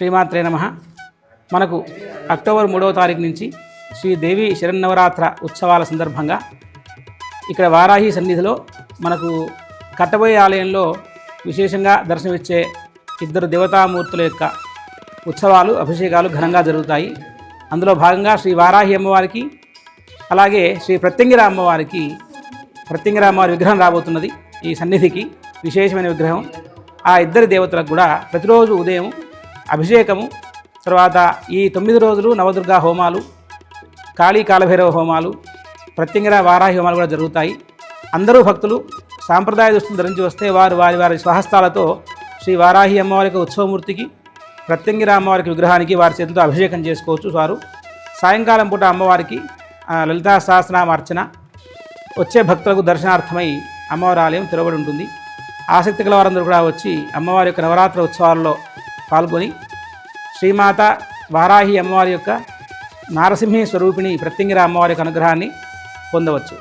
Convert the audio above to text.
శ్రీమాత్రే నమ. మనకు అక్టోబర్ మూడవ తారీఖు నుంచి శ్రీదేవి శరన్నవరాత్ర ఉత్సవాల సందర్భంగా ఇక్కడ వారాహి సన్నిధిలో మనకు కట్టబోయే ఆలయంలో విశేషంగా దర్శనమిచ్చే ఇద్దరు దేవతామూర్తుల యొక్క ఉత్సవాలు అభిషేకాలు ఘనంగా జరుగుతాయి. అందులో భాగంగా శ్రీ వారాహి అమ్మవారికి అలాగే శ్రీ ప్రత్యంగిర అమ్మవారికి ప్రత్యంగిర అమ్మవారి విగ్రహం రాబోతున్నది ఈ సన్నిధికి విశేషమైన విగ్రహం. ఆ ఇద్దరి దేవతలకు కూడా ప్రతిరోజు ఉదయం అభిషేకము తర్వాత ఈ తొమ్మిది రోజులు నవదుర్గా హోమాలు కాళీ కాలభైరవ హోమాలు ప్రత్యంగిర వారాహి హోమాలు కూడా జరుగుతాయి. అందరూ భక్తులు సాంప్రదాయ దుస్తులు ధరించి వస్తే వారు వారి వారి స్వహస్తాలతో శ్రీ వారాహి అమ్మవారికి ఉత్సవమూర్తికి ప్రత్యంగిర అమ్మవారికి విగ్రహానికి వారి చేతులతో అభిషేకం చేసుకోవచ్చు వారు. సాయంకాలం పూట అమ్మవారికి లలితా సహస్రనామార్చన వచ్చే భక్తులకు దర్శనార్థమై అమ్మవారి ఆలయం తెరవబడి ఉంటుంది. ఆసక్తి గల వారందరూ కూడా వచ్చి అమ్మవారి యొక్క నవరాత్రి ఉత్సవాల్లో పాల్గొని శ్రీమాత వారాహి అమ్మవారి యొక్క నారసింహి స్వరూపిణి ప్రత్యంగిర అమ్మవారి యొక్క అనుగ్రహాన్ని పొందవచ్చు.